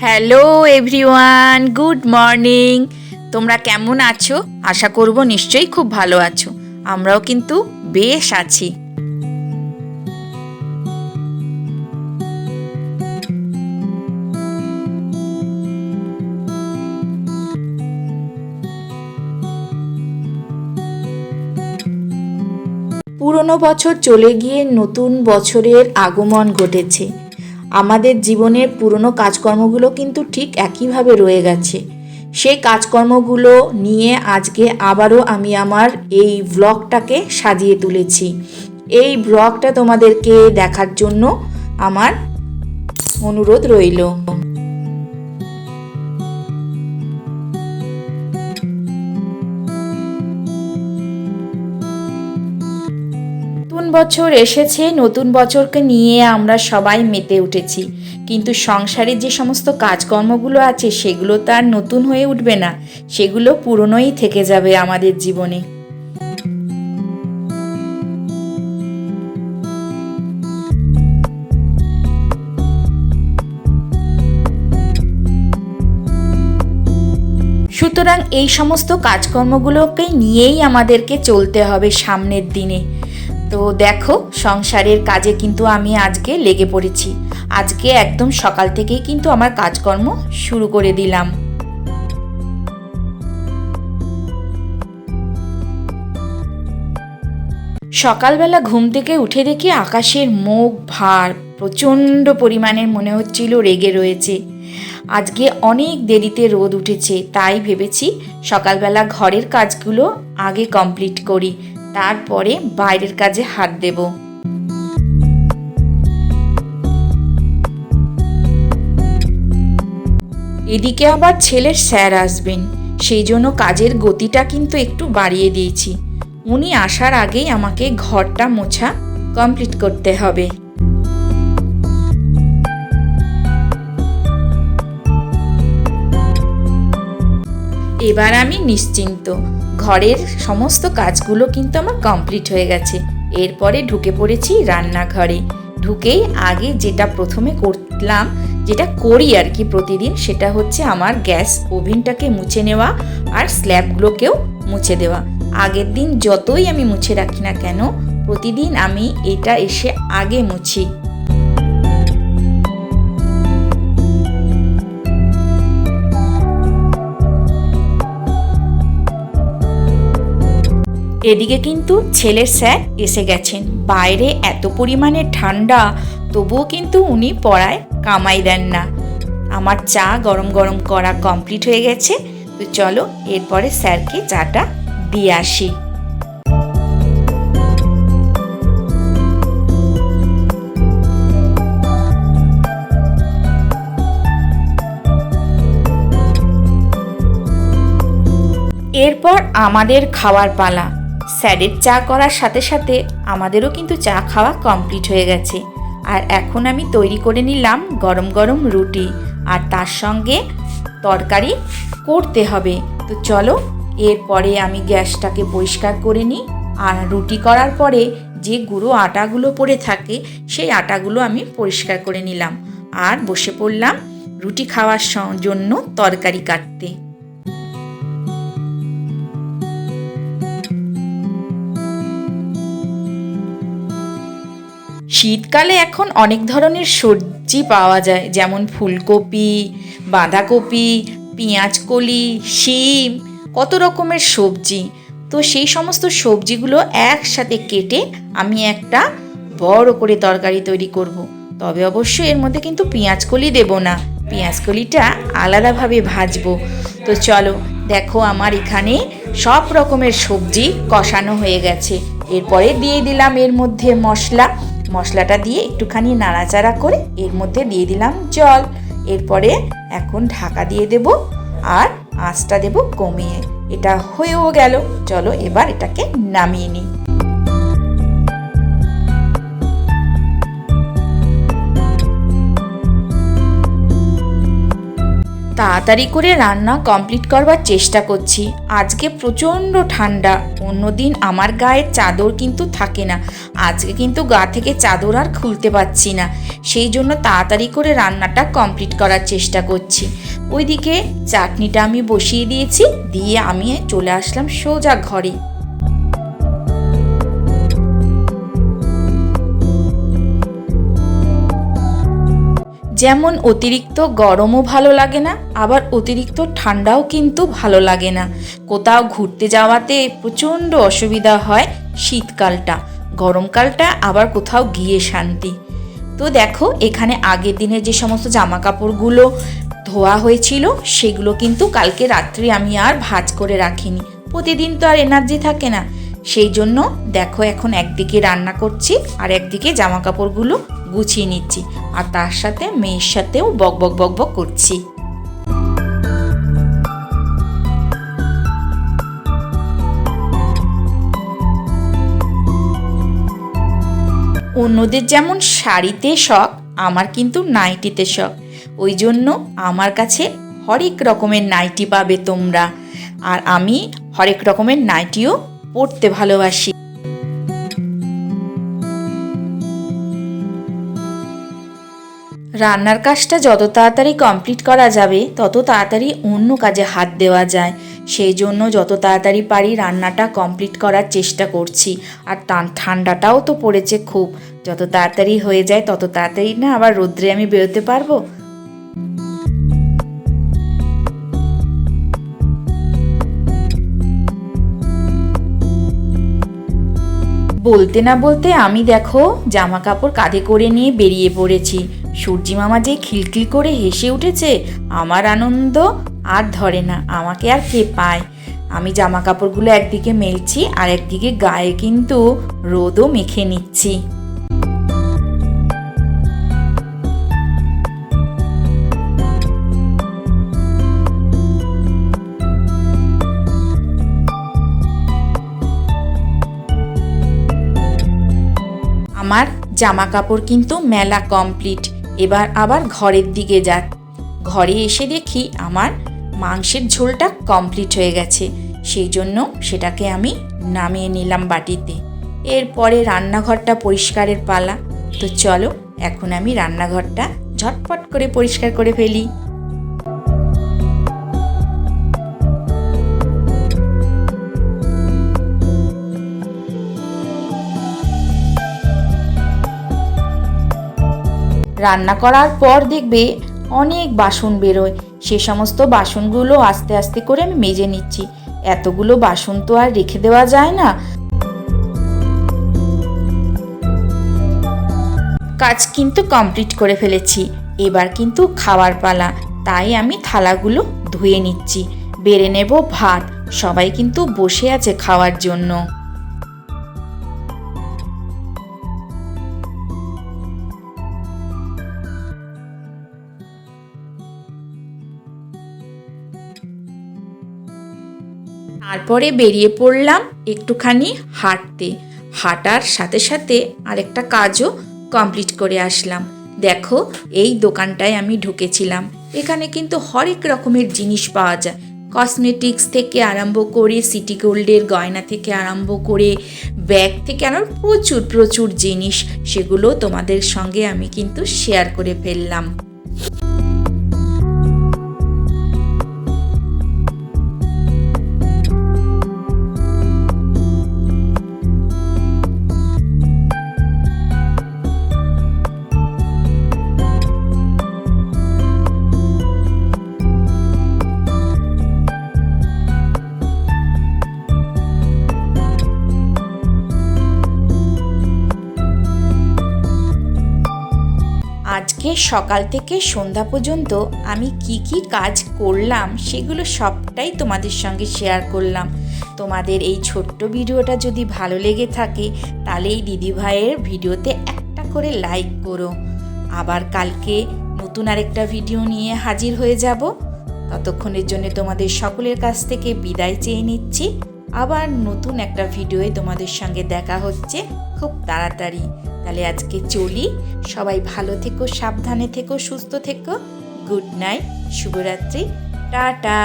Hello everyone good morning তোমরা কেমন আছো? আশা করব নিশ্চয়ই খুব ভালো আছো। আমরাও কিন্তু বেশ আছি। পুরনো বছর চলে গিয়ে নতুন বছরের আগমন ঘটেছে। আমাদের জীবনের পুরনো কাজকর্মগুলো কিন্তু ঠিক একইভাবে রয়ে গেছে। সেই কাজকর্মগুলো নিয়ে আজকে আবারও আমি আমার এই ব্লগটাকে সাজিয়ে তুলেছি। এই ব্লগটা তোমাদেরকে দেখার জন্য আমার অনুরোধ রইল। বছর এসেছে, নতুন বছরকে নিয়ে আমরা সবাই মেতে উঠেছি। কিন্তু সংসারের যে সমস্ত কাজকর্মগুলো আছে, সেগুলো তো আর নতুন হয়ে উঠবে না। সেগুলো পুরনোই থেকে যাবে আমাদের জীবনে। সুতরাং এই সমস্ত কাজকর্মগুলোকে নিয়েই আমাদেরকে চলতে হবে সামনের দিনে। তো দেখো, সংসারের কাজে কিন্তু আমি আজকে লেগে পড়েছি। আজকে একদম সকাল থেকেই কিন্তু আমার কাজকর্ম শুরু করে দিলাম। সকালবেলা ঘুম থেকে উঠে দেখি আকাশের মুখ, ভার প্রচণ্ড পরিমাণের মনে হচ্ছিল রেগে রয়েছে। আজকে অনেক দেরিতে রোদ উঠেছে, তাই ভেবেছি সকালবেলা ঘরের কাজগুলো আগে কমপ্লিট করি। তারপরে বাইরের কাজে হাত দেব। এদিকে আবার ছেলের স্যার আসবেন, সেই জন্য কাজের গতিটা কিন্তু একটু বাড়িয়ে দিয়েছি। উনি আসার আগেই আমাকে ঘরটা মোছা কমপ্লিট করতে হবে। এবার আমি নিশ্চিন্ত। ঘরের সমস্ত কাজগুলো কিন্তু আমার কমপ্লিট হয়ে গেছে। এরপরে ঢুকে পড়েছি রান্নাঘরে। ঢুকেই আগে যেটা প্রথমে করলাম, যেটা করি আর কি প্রতিদিন, সেটা হচ্ছে আমার গ্যাস ওভেনটাকে মুছে নেওয়া আর স্ল্যাবগুলোকেও মুছে দেওয়া। আগের দিন যতই আমি মুছে রাখি না কেন, প্রতিদিন আমি এটা এসে আগে মুছি। এদিকে কিন্তু ছেলের স্যার এসে গেছেন। বাইরে এত পরিমাণে ঠান্ডা, তবুও কিন্তু উনি পড়ায় কামাই দেন না। আমার চা গরম গরম করা কমপ্লিট হয়ে গেছে, তো চলো এরপরে স্যারকে চাটা দিয়ে আসি। এরপর আমাদের খাওয়ার পালা। স্যারের চা করার সাথে সাথে আমাদেরও কিন্তু চা খাওয়া কমপ্লিট হয়ে গেছে। আর এখন আমি তৈরি করে নিলাম গরম গরম রুটি। আর তার সঙ্গে তরকারি করতে হবে। তো চলো, এরপরে আমি গ্যাসটাকে পরিষ্কার করে নিই। আর রুটি করার পরে যে গুঁড়ো আটাগুলো পড়ে থাকে, সেই আটাগুলো আমি পরিষ্কার করে নিলাম। আর বসে পড়লাম রুটি খাওয়ার জন্য তরকারি কাটতে। শীতকালে এখন অনেক ধরনের সবজি পাওয়া যায়, যেমন ফুলকপি, বাঁধাকপি, পেঁয়াজকলি, শিম, কত রকমের সবজি। তো সেই সমস্ত সবজিগুলো একসাথে কেটে আমি একটা বড় করে তরকারি তৈরি করব। তবে অবশ্যই এর মধ্যে কিন্তু পেঁয়াজকলি দেব না। পেঁয়াজকলিটা আলাদাভাবে ভাজবো। তো চলো, দেখো আমার এখানে সব রকমের সবজি কষানো হয়ে গেছে। এরপরে দিয়ে দিলাম এর মধ্যে মশলা। মশলাটা দিয়ে একটুখানি নাড়াচাড়া করে এর মধ্যে দিয়ে দিলাম জল। এরপরে এখন ঢাকা দিয়ে দেব আর আঁচটা দেব কমিয়ে। এটা হয়েও গেল। চলো এবার এটাকে নামিয়ে নিই। তাড়াতাড়ি করে রান্না কমপ্লিট করবার চেষ্টা করছি। আজকে প্রচণ্ড ঠান্ডা। অন্যদিন আমার গায়ে চাদর কিন্তু থাকে না। আজকে কিন্তু গা থেকে চাদর আর খুলতে পারছি না। সেই জন্য তাড়াতাড়ি করে রান্নাটা কমপ্লিট করার চেষ্টা করছি। ওইদিকে চাটনিটা আমি বসিয়ে দিয়েছি। দিয়ে আমি চলে আসলাম সোজা ঘরে। যেমন অতিরিক্ত গরমও ভালো লাগে না, আবার অতিরিক্ত ঠান্ডাও কিন্তু ভালো লাগে না। কোথাও ঘুরতে যাওয়াতে প্রচণ্ড অসুবিধা হয় শীতকালটা, গরমকালটা আবার কোথাও গিয়ে শান্তি। তো দেখো, এখানে আগের দিনের যে সমস্ত জামা কাপড়গুলো ধোয়া হয়েছিল, সেগুলো কিন্তু কালকে রাত্রি আমি আর ভাজ করে রাখিনি। প্রতিদিন তো আর এনার্জি থাকে না। সেই জন্য দেখো এখন একদিকে রান্না করছি আর একদিকে জামা কাপড়গুলো গুছিয়ে নিচ্ছি। আর তার সাথে মেয়ের সাথেও বক বক বক বক করছি। অন্যদের যেমন শাড়িতে শখ, আমার কিন্তু নাইটিতে শখ। ওই জন্য আমার কাছে হরেক রকমের নাইটি পাবে তোমরা। আর আমি হরেক রকমের নাইটিও পরতে ভালোবাসি। রান্নার কাজটা যত তাড়াতাড়ি কমপ্লিট করা যাবে, তত তাড়াতাড়ি অন্য কাজে হাত দেওয়া যায়। সেই জন্য যত তাড়াতাড়ি পারি রান্নাটা কমপ্লিট করার চেষ্টা করছি। আর ঠান্ডাটাও তো পড়েছে খুব। যত তাড়াতাড়ি হয়ে যায়, তত তাড়াতাড়ি না আবার রোদ্রে আমি বেরোতে পারব? বলতে না বলতে আমি দেখো জামা কাপড় কাঁধে করে নিয়ে বেরিয়ে পড়েছি। সূর্যি মামা যে খিলখিল করে হেসে উঠেছে, আমার আনন্দ আর ধরে না, আমাকে আর কে পায়? আমি জামা কাপড়গুলো একদিকে মেলছি আর একদিকে গায়ে কিন্তু রোদও মেখে নিচ্ছি। আমার জামা কাপড় কিন্তু মেলা কমপ্লিট এবার আবার ঘরের দিকে যা ঘরে এসে দেখি আমার মাংসের ঝোলটা কমপ্লিট হয়ে গেছে। সেই জন্য সেটাকে আমি নামিয়ে নিলাম বাটিতে। এরপরে রান্নাঘরটা পরিষ্কারের পালা। তো চলো, এখন আমি রান্নাঘরটা ঝটপট করে পরিষ্কার করে ফেলি। রান্না করার পর দেখবে অনেক বাসন বেরোয়। সে সমস্ত বাসনগুলো আস্তে আস্তে করে আমি মেজে নিচ্ছি। এতগুলো বাসন তো আর রেখে দেওয়া যায় না। কাজ কিন্তু কমপ্লিট করে ফেলেছি। এবার কিন্তু খাওয়ার পালা। তাই আমি থালাগুলো ধুয়ে নিচ্ছি। বেড়ে নেব ভাত। সবাই কিন্তু বসে আছে খাওয়ার জন্য। তারপরে বেরিয়ে পড়লাম একটুখানি হাঁটতে। হাঁটার সাথে সাথে আরেকটা কাজও কমপ্লিট করে আসলাম। দেখো, এই দোকানটায় আমি ঢুকেছিলাম। এখানে কিন্তু হরেক রকমের জিনিস পাওয়া যায়। কসমেটিক্স থেকে আরম্ভ করে সিটি গোল্ডের গয়না থেকে আরম্ভ করে ব্যাগ থেকে আরও প্রচুর প্রচুর জিনিস, সেগুলো তোমাদের সঙ্গে আমি কিন্তু শেয়ার করে ফেললাম। আজকে সকাল থেকে সন্ধ্যা পর্যন্ত আমি কি কি কাজ করলাম সেগুলো সবটাই তোমাদের সঙ্গে শেয়ার করলাম। তোমাদের এই ছোট্ট ভিডিওটা যদি ভালো লেগে থাকে, তাহলে এই দিদিভাইয়ের ভিডিওতে একটা করে লাইক করো। আবার কালকে নতুন আরেকটা ভিডিও নিয়ে হাজির হয়ে যাব। ততক্ষণের জন্য তোমাদের সকলের কাছ থেকে বিদায় চেয়ে নিচ্ছি। আবার নতুন একটা ভিডিওয়ে তোমাদের সঙ্গে দেখা হচ্ছে। খুব তাড়াতাড়ি। তাহলে আজকে চলি। সবাই ভালো থেকো, সাবধানে থেকো, সুস্থ থেকো। গুড নাইট, শুভরাত্রি। টাটা।